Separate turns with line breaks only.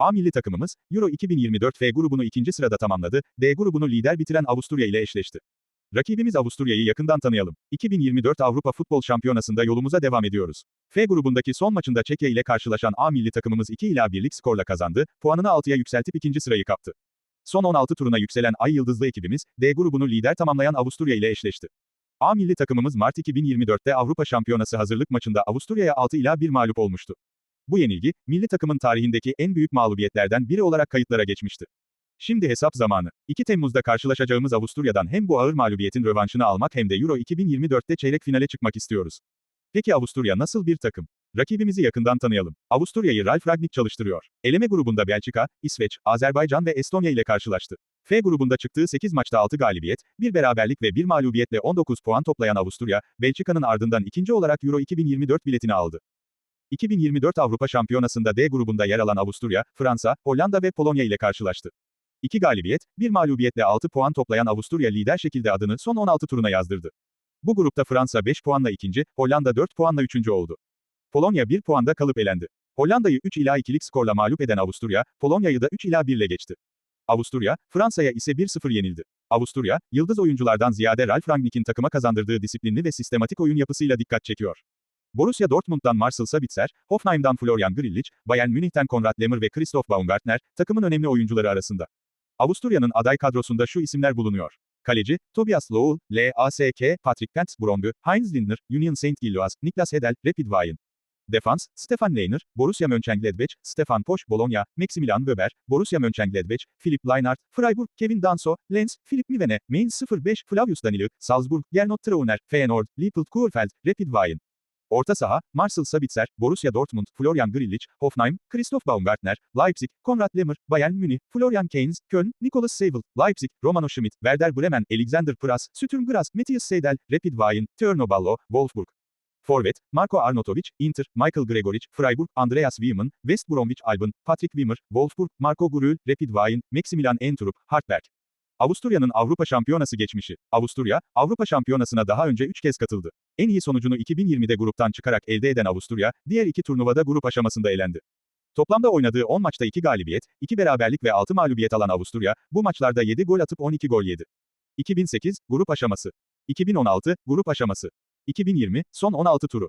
A milli takımımız, Euro 2024 F grubunu ikinci sırada tamamladı, D grubunu lider bitiren Avusturya ile eşleşti. Rakibimiz Avusturya'yı yakından tanıyalım. 2024 Avrupa Futbol Şampiyonası'nda yolumuza devam ediyoruz. F grubundaki son maçında Çekya ile karşılaşan A milli takımımız 2 ila 1'lik skorla kazandı, puanını 6'ya yükseltip ikinci sırayı kaptı. Son 16 turuna yükselen Ay Yıldızlı ekibimiz, D grubunu lider tamamlayan Avusturya ile eşleşti. A milli takımımız Mart 2024'te Avrupa Şampiyonası hazırlık maçında Avusturya'ya 6 ila 1 mağlup olmuştu. Bu yenilgi, milli takımın tarihindeki en büyük mağlubiyetlerden biri olarak kayıtlara geçmişti. Şimdi hesap zamanı. 2 Temmuz'da karşılaşacağımız Avusturya'dan hem bu ağır mağlubiyetin rövanşını almak hem de Euro 2024'te çeyrek finale çıkmak istiyoruz. Peki Avusturya nasıl bir takım? Rakibimizi yakından tanıyalım. Avusturya'yı Ralf Ragnick çalıştırıyor. Eleme grubunda Belçika, İsveç, Azerbaycan ve Estonya ile karşılaştı. F grubunda çıktığı 8 maçta 6 galibiyet, 1 beraberlik ve 1 mağlubiyetle 19 puan toplayan Avusturya, Belçika'nın ardından ikinci olarak Euro 2024 biletini aldı. 2024 Avrupa Şampiyonası'nda D grubunda yer alan Avusturya, Fransa, Hollanda ve Polonya ile karşılaştı. 2 galibiyet, 1 mağlubiyetle 6 puan toplayan Avusturya lider şekilde adını son 16 turuna yazdırdı. Bu grupta Fransa 5 puanla ikinci, Hollanda 4 puanla üçüncü oldu. Polonya 1 puanda kalıp elendi. Hollanda'yı 3 ila 2'lik skorla mağlup eden Avusturya, Polonya'yı da 3 ila 1 ile geçti. Avusturya, Fransa'ya ise 1-0 yenildi. Avusturya, yıldız oyunculardan ziyade Ralf Rangnick'in takıma kazandırdığı disiplinli ve sistematik oyun yapısıyla dikkat çekiyor. Borussia Dortmund'dan Marcel Sabitzer, Hoffenheim'dan Florian Grillitsch, Bayern Münih'ten Konrad Lemmer ve Christoph Baumgartner, takımın önemli oyuncuları arasında. Avusturya'nın aday kadrosunda şu isimler bulunuyor. Kaleci, Tobias Lohl, LASK, Patrick Pentzbromby, Heinz Lindner, Union Saint Gilloise, Niklas Hedel, Rapid Wien. Defans, Stefan Lehner, Borussia Mönchengladbach, Stefan Posch, Bologna, Maximilian Weber, Borussia Mönchengladbach, Philipp Leinart, Freiburg, Kevin Danso, Lenz, Philipp Mivene, Mainz 05, Flavius Daniluk, Salzburg, Gernot Trauner, Feyenoord, Leopold Kurfeld, Rapid Wien. Orta saha, Marcel Sabitzer, Borussia Dortmund, Florian Grillitsch, Hoffenheim, Christoph Baumgartner, Leipzig, Konrad Lemmer, Bayern Münih, Florian Keynes, Köln, Nicolas Seivel, Leipzig, Romano Schmidt, Werder Bremen, Alexander Pras, Sturm Graz, Matthias Seidel, Rapid Wien, Tierno Wolfsburg. Forvet, Marco Arnautovic, Inter, Michael Gregoric, Freiburg, Andreas Wiemann, West Bromwich Alban, Patrick Wimmer, Wolfsburg, Marco Gurul, Rapid Wien, Maximilian Entrup, Hartberg. Avusturya'nın Avrupa Şampiyonası geçmişi. Avusturya, Avrupa Şampiyonası'na daha önce 3 kez katıldı. En iyi sonucunu 2020'de gruptan çıkarak elde eden Avusturya, diğer iki turnuvada grup aşamasında elendi. Toplamda oynadığı 10 maçta 2 galibiyet, 2 beraberlik ve 6 mağlubiyet alan Avusturya, bu maçlarda 7 gol atıp 12 gol yedi. 2008, grup aşaması. 2016, grup aşaması. 2020, son 16 turu.